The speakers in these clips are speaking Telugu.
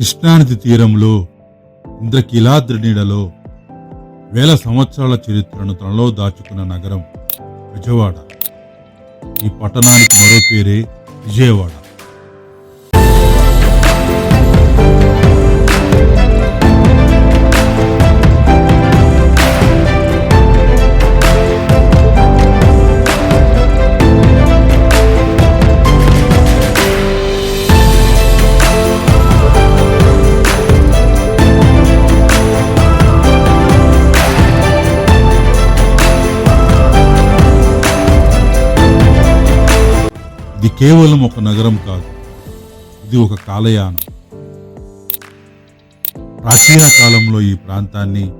కృష్ణానది తీరంలో ఇంద్రకీలాద్రి నీడలో వేల సంవత్సరాల చరిత్రను తనలో దాచుకున్న నగరం. విజయవాడ. ఈ పట్టణానికి మరో పేరే విజయవాడ. కేవలం ఒక నగరం కాదు ఇది ఒక కాలయానం. ప్రాచీన కాలంలో ఈ ప్రాంతాన్ని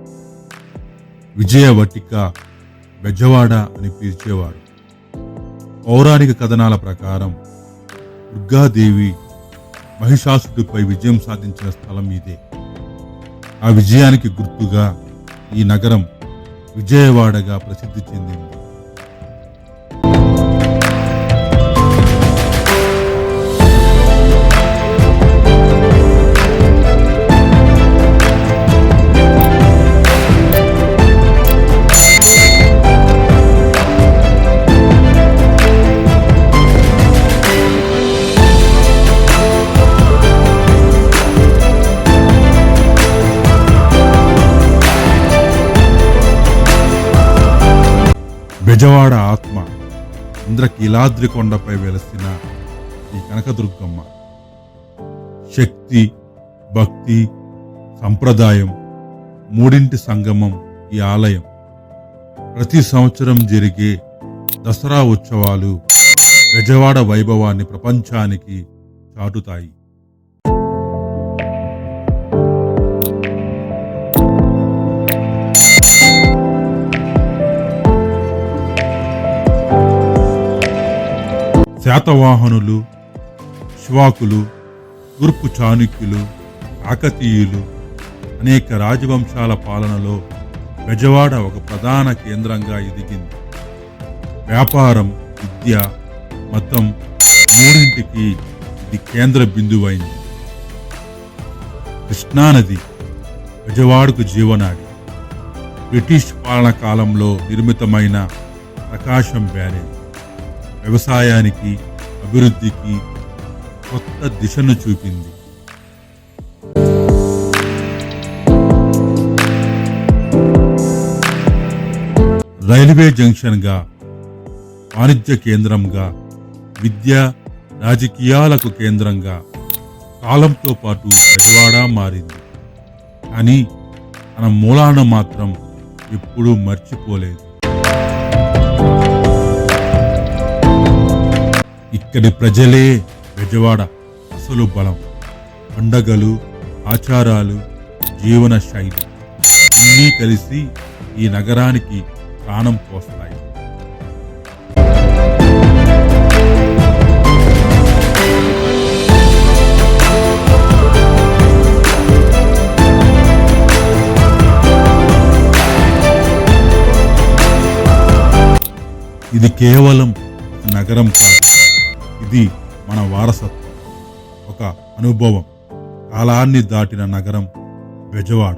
విజయవటిక బెజవాడ అని పిలిచేవారు. పౌరాణిక కథనాల ప్రకారం దుర్గాదేవి మహిషాసుడిపై విజయం సాధించిన స్థలం ఇదే. ఆ విజయానికి గుర్తుగా ఈ నగరం విజయవాడగా ప్రసిద్ధి చెందింది. బెజవాడ ఆత్మ ఇంద్రకీలాద్రి కొండపై వెలసిన ఈ కనకదుర్గమ్మ. శక్తి భక్తి సంప్రదాయం మూడింటి సంగమం ఈ ఆలయం. ప్రతి సంవత్సరం జరిగే దసరా ఉత్సవాలు బెజవాడ వైభవాన్ని ప్రపంచానికి చాటుతాయి. శాతవాహనులు శివాకులు తూర్పు చాణుక్యులు కాకతీయులు అనేక రాజవంశాల పాలనలో బెజవాడ ఒక ప్రధాన కేంద్రంగా ఎదిగింది. వ్యాపారం విద్య మతం మూడింటికి ఇది కేంద్ర బిందువైంది. కృష్ణానది బెజవాడకు జీవనాడి. బ్రిటిష్ పాలన కాలంలో నిర్మితమైన ప్రకాశం బ్యారేజ్ వ్యవసాయానికి అభివృద్ధికి కొత్త దిశను చూపింది. రైల్వే జంక్షన్గా వాణిజ్య కేంద్రంగా విద్య రాజకీయాలకు కేంద్రంగా కాలంతో పాటు బెజవాడ మారింది. కానీ తన మూలాన మాత్రం ఎప్పుడూ మర్చిపోలేదు. ఇక్కడి ప్రజలే బెజవాడ అసలు బలం. పండగలు ఆచారాలు జీవన శైలి అన్నీ కలిసి ఈ నగరానికి ప్రాణం పోస్తాయి. ఇది కేవలం నగరం కాదు. ఇది మన వారసత్వం ఒక అనుభవం. కాలాన్ని దాటిన నగరం బెజవాడ.